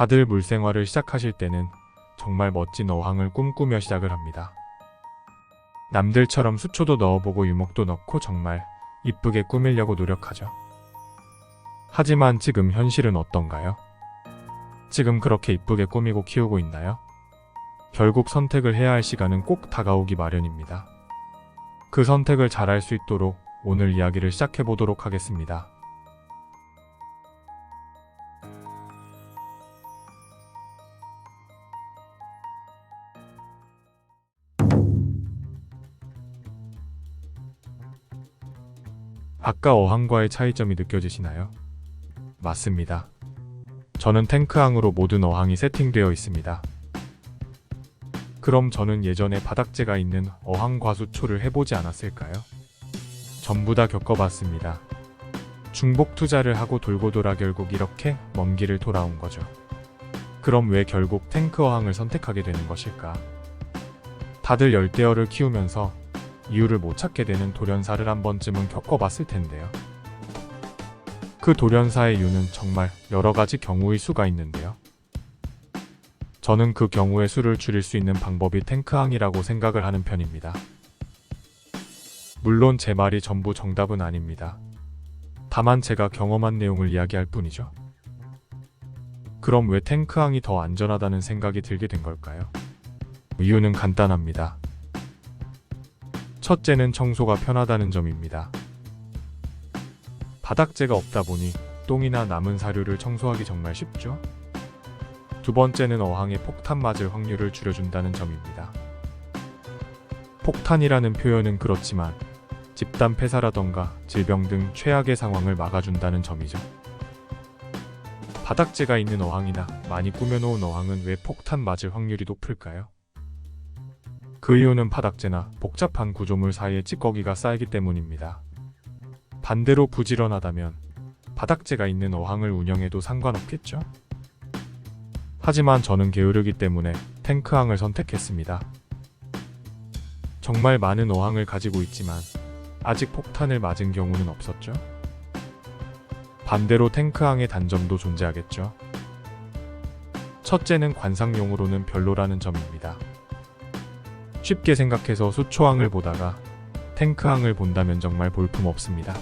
다들 물생활을 시작하실 때는 정말 멋진 어항을 꿈꾸며 시작을 합니다. 남들처럼 수초도 넣어보고 유목도 넣고 정말 이쁘게 꾸미려고 노력하죠. 하지만 지금 현실은 어떤가요? 지금 그렇게 이쁘게 꾸미고 키우고 있나요? 결국 선택을 해야 할 시간은 꼭 다가오기 마련입니다. 그 선택을 잘할 수 있도록 오늘 이야기를 시작해 보도록 하겠습니다. 아까 어항과의 차이점이 느껴지시나요? 맞습니다. 저는 탱크항으로 모든 어항이 세팅되어 있습니다. 그럼 저는 예전에 바닥재가 있는 어항 과수초를 해보지 않았을까요? 전부 다 겪어봤습니다. 중복 투자를 하고 돌고 돌아 결국 이렇게 먼 길을 돌아온 거죠. 그럼 왜 결국 탱크 어항을 선택하게 되는 것일까? 다들 열대어를 키우면서 이유를 못 찾게 되는 돌연사를 한 번쯤은 겪어봤을 텐데요. 그 돌연사의 이유는 정말 여러 가지 경우의 수가 있는데요. 저는 그 경우의 수를 줄일 수 있는 방법이 탱크항이라고 생각을 하는 편입니다. 물론 제 말이 전부 정답은 아닙니다. 다만 제가 경험한 내용을 이야기할 뿐이죠. 그럼 왜 탱크항이 더 안전하다는 생각이 들게 된 걸까요? 이유는 간단합니다. 첫째는 청소가 편하다는 점입니다. 바닥재가 없다 보니 똥이나 남은 사료를 청소하기 정말 쉽죠? 두 번째는 어항에 폭탄 맞을 확률을 줄여준다는 점입니다. 폭탄이라는 표현은 그렇지만 집단 폐사라던가 질병 등 최악의 상황을 막아준다는 점이죠. 바닥재가 있는 어항이나 많이 꾸며놓은 어항은 왜 폭탄 맞을 확률이 높을까요? 그 이유는 바닥재나 복잡한 구조물 사이에 찌꺼기가 쌓이기 때문입니다. 반대로 부지런하다면 바닥재가 있는 어항을 운영해도 상관없겠죠? 하지만 저는 게으르기 때문에 탱크항을 선택했습니다. 정말 많은 어항을 가지고 있지만 아직 폭탄을 맞은 경우는 없었죠? 반대로 탱크항의 단점도 존재하겠죠? 첫째는 관상용으로는 별로라는 점입니다. 쉽게 생각해서 수초항을 보다가 탱크항을 본다면 정말 볼품 없습니다.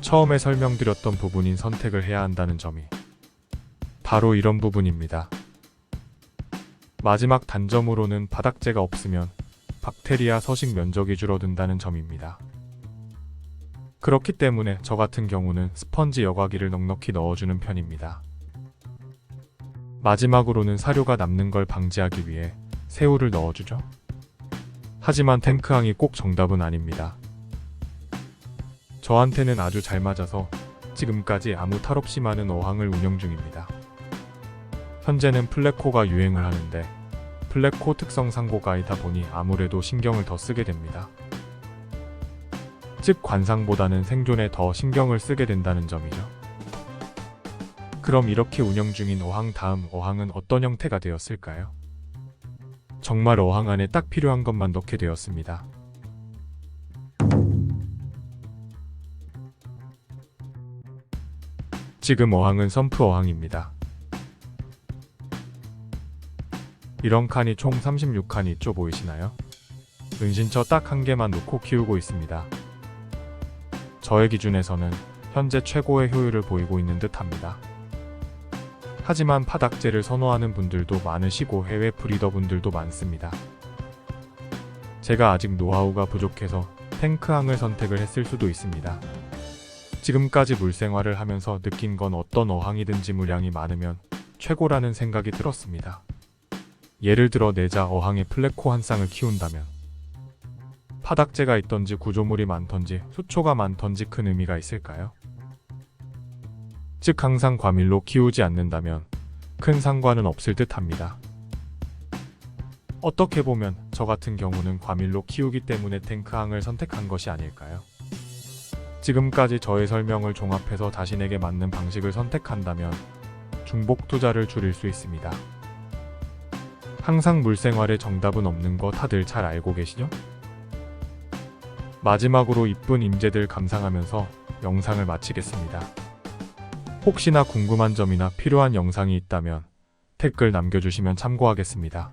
처음에 설명드렸던 부분인 선택을 해야 한다는 점이 바로 이런 부분입니다. 마지막 단점으로는 바닥재가 없으면 박테리아 서식 면적이 줄어든다는 점입니다. 그렇기 때문에 저 같은 경우는 스펀지 여과기를 넉넉히 넣어주는 편입니다. 마지막으로는 사료가 남는 걸 방지하기 위해 새우를 넣어주죠. 하지만 탱크항이 꼭 정답은 아닙니다. 저한테는 아주 잘 맞아서 지금까지 아무 탈 없이 많은 어항을 운영 중입니다. 현재는 플랫코가 유행을 하는데 플랫코 특성 상고가이다 보니 아무래도 신경을 더 쓰게 됩니다. 즉 관상보다는 생존에 더 신경을 쓰게 된다는 점이죠. 그럼 이렇게 운영 중인 어항 다음 어항은 어떤 형태가 되었을까요? 정말 어항 안에 딱 필요한 것만 넣게 되었습니다. 지금 어항은 선프 어항입니다. 이런 칸이 총 36칸이 있죠 보이시나요? 은신처 딱 한 개만 놓고 키우고 있습니다. 저의 기준에서는 현재 최고의 효율을 보이고 있는 듯 합니다. 하지만 파닥재를 선호하는 분들도 많으시고 해외 브리더 분들도 많습니다. 제가 아직 노하우가 부족해서 탱크항을 선택을 했을 수도 있습니다. 지금까지 물생활을 하면서 느낀 건 어떤 어항이든지 물량이 많으면 최고라는 생각이 들었습니다. 예를 들어 내자 어항에 플랫코 한 쌍을 키운다면 파닥재가 있던지 구조물이 많던지 수초가 많던지 큰 의미가 있을까요? 즉 항상 과밀로 키우지 않는다면 큰 상관은 없을 듯 합니다. 어떻게 보면 저 같은 경우는 과밀로 키우기 때문에 탱크항을 선택한 것이 아닐까요? 지금까지 저의 설명을 종합해서 자신에게 맞는 방식을 선택한다면 중복 투자를 줄일 수 있습니다. 항상 물생활에 정답은 없는 거 다들 잘 알고 계시죠? 마지막으로 이쁜 임재들 감상하면서 영상을 마치겠습니다. 혹시나 궁금한 점이나 필요한 영상이 있다면 댓글 남겨주시면 참고하겠습니다.